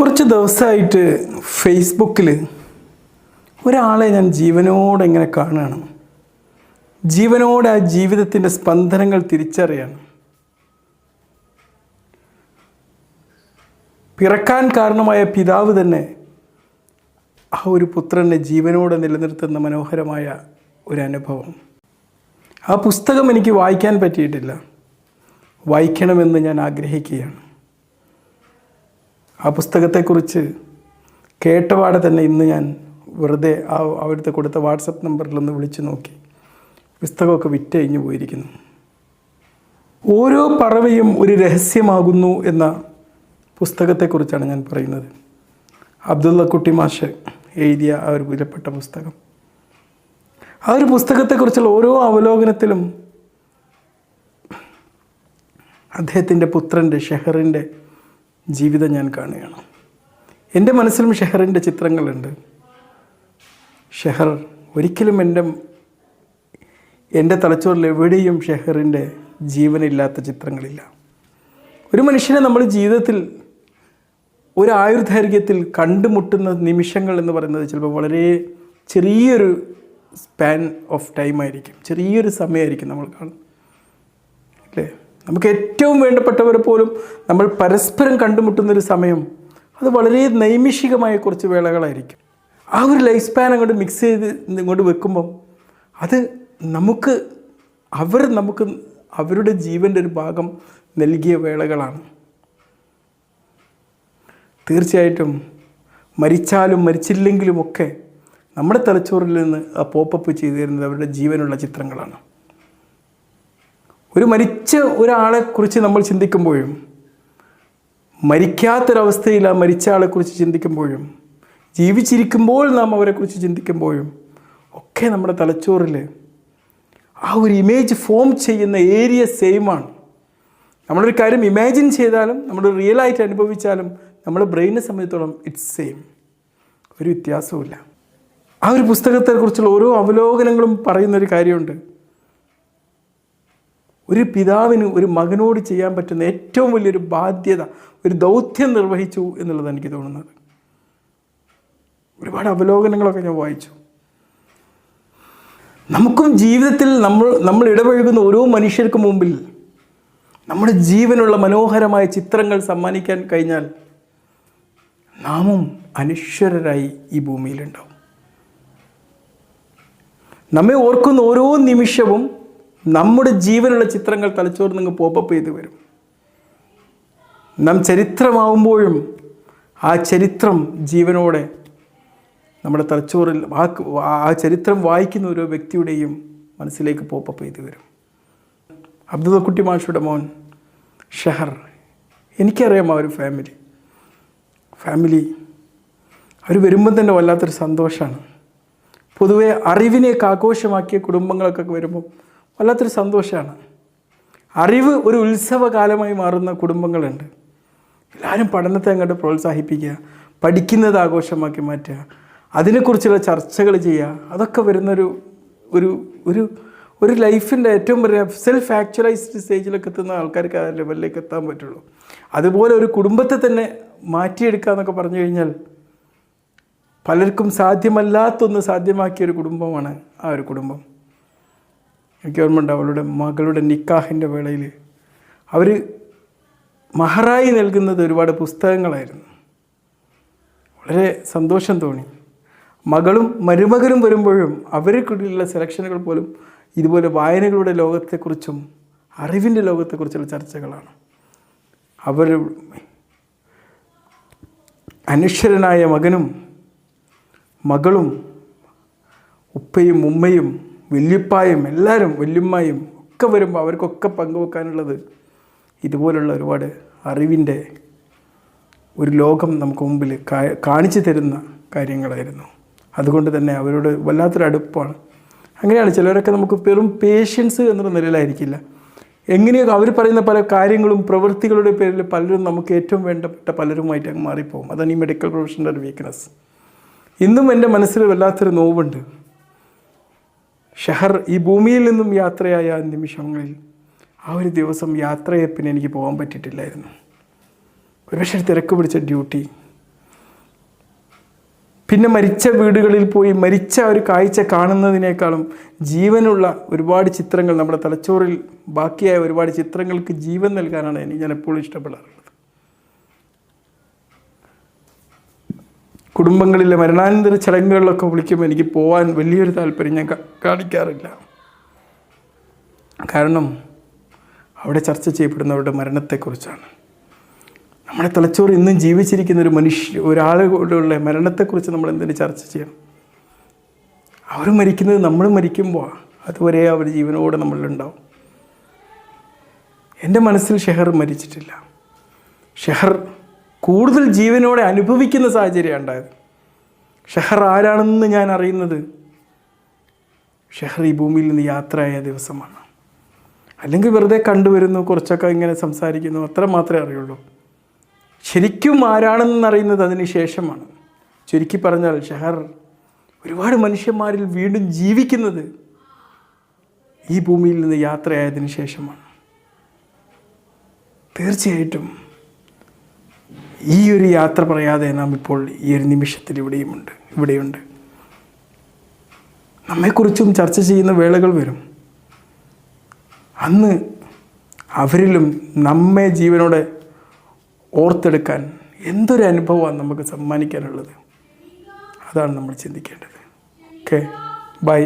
കുറച്ച് ദിവസമായിട്ട് ഫേസ്ബുക്കിൽ ഒരാളെ ഞാൻ ജീവനോടെ ഇങ്ങനെ കാണുകയാണ്. ജീവനോടെ ആ ജീവിതത്തിന്റെ സ്പന്ദനങ്ങൾ തിരിച്ചറിയാണ്. പിറക്കാൻ കാരണമായ പിതാവ് തന്നെ ആ ഒരു പുത്രനെ ജീവനോടെ നിലനിർത്തുന്ന മനോഹരമായ ഒരു അനുഭവം. ആ പുസ്തകം എനിക്ക് വായിക്കാൻ പറ്റിയിട്ടില്ല. വായിക്കണമെന്ന് ഞാൻ ആഗ്രഹിക്കുകയാണ്. ആ പുസ്തകത്തെക്കുറിച്ച് കേട്ടപാടെ തന്നെ ഇന്ന് ഞാൻ വെറുതെ ആ അവിടുത്തെ കൊടുത്ത വാട്സപ്പ് നമ്പറിലൊന്ന് വിളിച്ചു നോക്കി. പുസ്തകമൊക്കെ വിറ്റഴിഞ്ഞു പോയിരിക്കുന്നു. ഓരോ പറവയും ഒരു രഹസ്യമാകുന്നു എന്ന പുസ്തകത്തെക്കുറിച്ചാണ് ഞാൻ പറയുന്നത്. അബ്ദുള്ള കുട്ടി മാഷ് എഴുതിയ ആ ഒരു വിലപ്പെട്ട പുസ്തകം. ആ ഒരു പുസ്തകത്തെക്കുറിച്ചുള്ള ഓരോ അവലോകനത്തിലും അദ്ദേഹത്തിന്റെ പുത്രന്റെ ഷെഹറിന്റെ ജീവിതം ഞാൻ കാണുകയാണ്. എന്റെ മനസ്സിലും ഷെഹറിന്റെ ചിത്രങ്ങളുണ്ട്. ഷെഹർ ഒരിക്കലും എന്റെ എന്റെ തലച്ചോറിൽ എവിടെയും ഷെഹറിന്റെ ജീവനില്ലാത്ത ചിത്രങ്ങളില്ല. ഒരു മനുഷ്യനെ നമ്മൾ ജീവിതത്തിൽ ഒരു ആയുർദൈർഘ്യത്തിൽ കണ്ടുമുട്ടുന്ന നിമിഷങ്ങൾ എന്ന് പറയുന്നത് ചിലപ്പോൾ വളരെ ചെറിയൊരു സ്പാൻ ഓഫ് ടൈം ആയിരിക്കും. ചെറിയൊരു സമയമായിരിക്കും നമ്മൾ കാണും അല്ലേ? നമുക്ക് ഏറ്റവും വേണ്ടപ്പെട്ടവരെ പോലും നമ്മൾ പരസ്പരം കണ്ടുമുട്ടുന്നൊരു സമയം അത് വളരെ നൈമിഷികമായ കുറച്ച് വേളകളായിരിക്കും. ആ ഒരു ലൈഫ് സ്പാൻ അങ്ങോട്ട് മിക്സ് ചെയ്ത് ഇങ്ങോട്ട് വെക്കുമ്പം അത് നമുക്ക് അവർ നമുക്ക് അവരുടെ ജീവന്റെ ഒരു ഭാഗം നൽകിയ വേളകളാണ്. തീർച്ചയായിട്ടും മരിച്ചാലും മരിച്ചില്ലെങ്കിലുമൊക്കെ നമ്മുടെ തലച്ചോറിൽ നിന്ന് ആ പോപ്പപ്പ് ചെയ്തു തരുന്നത് അവരുടെ ജീവനുള്ള ചിത്രങ്ങളാണ്. ഒരു മരിച്ച ഒരാളെ കുറിച്ച് നമ്മൾ ചിന്തിക്കുമ്പോഴും മരിക്കാത്തൊരവസ്ഥയിൽ ആ മരിച്ച ആളെക്കുറിച്ച് ചിന്തിക്കുമ്പോഴും ജീവിച്ചിരിക്കുമ്പോൾ നാം അവരെക്കുറിച്ച് ചിന്തിക്കുമ്പോഴും ഒക്കെ നമ്മുടെ തലച്ചോറിൽ ആ ഒരു ഇമേജ് ഫോം ചെയ്യുന്ന ഏരിയ സെയിമാണ് നമ്മളൊരു കാര്യം ഇമാജിൻ ചെയ്താലും നമ്മൾ റിയലായിട്ട് അനുഭവിച്ചാലും നമ്മുടെ ബ്രെയിനെ സംബന്ധിച്ചോളം ഇറ്റ്സ് സെയിം ഒരു വ്യത്യാസവുമില്ല. ആ ഒരു പുസ്തകത്തെക്കുറിച്ചുള്ള ഓരോ അവലോകനങ്ങളും പറയുന്നൊരു കാര്യമുണ്ട്. ഒരു പിതാവിന് ഒരു മകനോട് ചെയ്യാൻ പറ്റുന്ന ഏറ്റവും വലിയൊരു ബാധ്യത ഒരു ദൗത്യം നിർവഹിച്ചു എന്നുള്ളത് എനിക്ക് തോന്നുന്നത്. ഒരുപാട് അവലോകനങ്ങളൊക്കെ ഞാൻ വായിച്ചു. നമുക്കും ജീവിതത്തിൽ നമ്മൾ നമ്മൾ ഇടപഴകുന്ന ഓരോ മനുഷ്യർക്കും മുമ്പിൽ നമ്മുടെ ജീവനുള്ള മനോഹരമായ ചിത്രങ്ങൾ സമ്മാനിക്കാൻ കഴിഞ്ഞാൽ നാമും അനശ്വരരായി ഈ ഭൂമിയിലുണ്ടാവും. നമ്മെ ഓർക്കുന്ന ഓരോ നിമിഷവും നമ്മുടെ ജീവനുള്ള ചിത്രങ്ങൾ തലച്ചോറ് നിങ്ങൾ പോപ്പപ്പ് ചെയ്ത് വരും. നാം ചരിത്രമാവുമ്പോഴും ആ ചരിത്രം ജീവനോടെ നമ്മുടെ തലച്ചോറിൽ ആ ചരിത്രം വായിക്കുന്ന ഓരോ വ്യക്തിയുടെയും മനസ്സിലേക്ക് പോപ്പപ്പ് ചെയ്ത് വരും. അബ്ദുൾക്കുട്ടി മാഷയുടെ മോൻ ഷെഹർ. എനിക്കറിയാം ആ ഒരു ഫാമിലി ഫാമിലി അവർ വരുമ്പം തന്നെ വല്ലാത്തൊരു സന്തോഷമാണ് പൊതുവേ അറിവിനെയൊക്കെ ആഘോഷമാക്കിയ കുടുംബങ്ങളൊക്കെ വരുമ്പോൾ വല്ലാത്തൊരു സന്തോഷമാണ്. അറിവ് ഒരു ഉത്സവകാലമായി മാറുന്ന കുടുംബങ്ങളുണ്ട്. എല്ലാവരും പഠനത്തെ അങ്ങോട്ട് പ്രോത്സാഹിപ്പിക്കുക പഠിക്കുന്നത് ആഘോഷമാക്കി മാറ്റുക അതിനെക്കുറിച്ചുള്ള ചർച്ചകൾ ചെയ്യുക അതൊക്കെ വരുന്നൊരു ഒരു ഒരു ഒരു ലൈഫിന്റെ ഏറ്റവും വലിയ സെൽഫ് ആക്ച്വലൈസ്ഡ് സ്റ്റേജിലൊക്കെ എത്തുന്ന ആൾക്കാർക്ക് ആ ലെവലിലേക്ക് എത്താൻ പറ്റുള്ളൂ. അതുപോലെ ഒരു കുടുംബത്തെ തന്നെ മാറ്റിയെടുക്കുക എന്നൊക്കെ പറഞ്ഞു കഴിഞ്ഞാൽ പലർക്കും സാധ്യമല്ലാത്തൊന്ന് സാധ്യമാക്കിയ ഒരു കുടുംബമാണ് ആ ഒരു കുടുംബം. ഓർമ്മയുണ്ട് അവളുടെ മകളുടെ നിക്കാഹിന്റെ വേളയിൽ. അവർ മഹറായി നൽകുന്നത് ഒരുപാട് പുസ്തകങ്ങളായിരുന്നു. വളരെ സന്തോഷം തോന്നി. മകളും മരുമകനും വരുമ്പോഴും അവർക്കുള്ളിലുള്ള സെലക്ഷനുകൾ പോലും ഇതുപോലെ വായനകളുടെ ലോകത്തെക്കുറിച്ചും അറിവിന്റെ ലോകത്തെക്കുറിച്ചുള്ള ചർച്ചകളാണ്. അവർ അനശ്വരനായ മകനും മകളും ഉപ്പയും ഉമ്മയും വല്യപ്പായും എല്ലാവരും വല്യമ്മയും ഒക്കെ വരുമ്പോൾ അവർക്കൊക്കെ പങ്കുവെക്കാനുള്ളത് ഇതുപോലുള്ള ഒരുപാട് അറിവിന്റെ ഒരു ലോകം നമുക്ക് മുമ്പിൽ കാണിച്ചു തരുന്ന കാര്യങ്ങളായിരുന്നു. അതുകൊണ്ട് തന്നെ അവരോട് വല്ലാത്തൊരു അടുപ്പാണ്. അങ്ങനെയാണ് ചിലരൊക്കെ നമുക്ക് വെറും പേഷ്യൻസ് എന്നുള്ള നിലയിലായിരിക്കില്ല. എങ്ങനെയൊക്കെ അവർ പറയുന്ന പല കാര്യങ്ങളും പ്രവൃത്തികളുടെ പേരിൽ പലരും നമുക്ക് ഏറ്റവും വേണ്ടപ്പെട്ട പലരുമായിട്ട് അങ്ങ് മാറിപ്പോകും അതാണ് ഈ മെഡിക്കൽ പ്രൊഫഷന്റെ ഒരു വീക്ക്നെസ് ഇന്നും എന്റെ മനസ്സിൽ വല്ലാത്തൊരു നോവുണ്ട്. ഷഹർ ഈ ഭൂമിയിൽ നിന്നും യാത്രയായ നിമിഷങ്ങളിൽ ആ ഒരു ദിവസം യാത്രയെ പിന്നെ എനിക്ക് പോകാൻ പറ്റിയിട്ടില്ലായിരുന്നു. ഒരുപക്ഷെ തിരക്ക് പിടിച്ച ഡ്യൂട്ടി. പിന്നെ മരിച്ച വീടുകളിൽ പോയി മരിച്ച ഒരു കാഴ്ച കാണുന്നതിനേക്കാളും ജീവനുള്ള ഒരുപാട് ചിത്രങ്ങൾ നമ്മുടെ തലച്ചോറിൽ ബാക്കിയായ ഒരുപാട് ചിത്രങ്ങൾക്ക് ജീവൻ നൽകാനാണ് എനിക്ക് ഞാൻ എപ്പോഴും ഇഷ്ടപ്പെടാറുള്ളത്. കുടുംബങ്ങളിലെ മരണാനന്തര ചടങ്ങുകളിലൊക്കെ വിളിക്കുമ്പോൾ എനിക്ക് പോകാൻ വലിയൊരു താല്പര്യം ഞാൻ കാണിക്കാറില്ല. കാരണം അവിടെ ചർച്ച ചെയ്യപ്പെടുന്നവരുടെ മരണത്തെക്കുറിച്ചാണ്. നമ്മുടെ തലച്ചോറ് ഇന്നും ജീവിച്ചിരിക്കുന്ന ഒരു മനുഷ്യ ഒരാളുകളുടെ മരണത്തെക്കുറിച്ച് നമ്മൾ എന്തിനു ചർച്ച ചെയ്യണം? അവർ മരിക്കുന്നത് നമ്മൾ മരിക്കുമ്പോൾ അതുവരെ അവർ ജീവനോടെ നമ്മളിലുണ്ടാവും. എന്റെ മനസ്സിൽ ഷെഹർ മരിച്ചിട്ടില്ല. ഷെഹർ കൂടുതൽ ജീവനോടെ അനുഭവിക്കുന്ന സാഹചര്യമാണ് ഉണ്ടായത്. ഷെഹർ ആരാണെന്ന് ഞാൻ അറിയുന്നത്? ഷെഹർ ഈ ഭൂമിയിൽ നിന്ന് യാത്രയായ ദിവസമാണ്. അല്ലെങ്കിൽ വെറുതെ കണ്ടുവരുന്നു കുറച്ചൊക്കെ ഇങ്ങനെ സംസാരിക്കുന്നു അത്ര മാത്രമേ അറിയുള്ളൂ. ശരിക്കും ആരാണെന്ന് അറിയുന്നത് അതിന് ശേഷമാണ്. ചുരുക്കി പറഞ്ഞാൽ ഷെഹർ ഒരുപാട് മനുഷ്യന്മാരിൽ വീണ്ടും ജീവിക്കുന്നത് ഈ ഭൂമിയിൽ നിന്ന് യാത്രയായതിനു ശേഷമാണ്. തീർച്ചയായിട്ടും ഈ ഒരു യാത്ര പറയാതെ നാം ഇപ്പോൾ ഈ ഒരു നിമിഷത്തിൽ ഇവിടെയുമുണ്ട് ഇവിടെയുണ്ട്. നമ്മെക്കുറിച്ചും ചർച്ച ചെയ്യുന്ന വേളകൾ വരും. അന്ന് അവരിലും നമ്മെ ജീവനോടെ ഓർത്തെടുക്കാൻ എന്തൊരു അനുഭവമാണ് നമുക്ക് സമ്മാനിക്കാനുള്ളത്? അതാണ് നമ്മൾ ചിന്തിക്കേണ്ടത്. Okay bye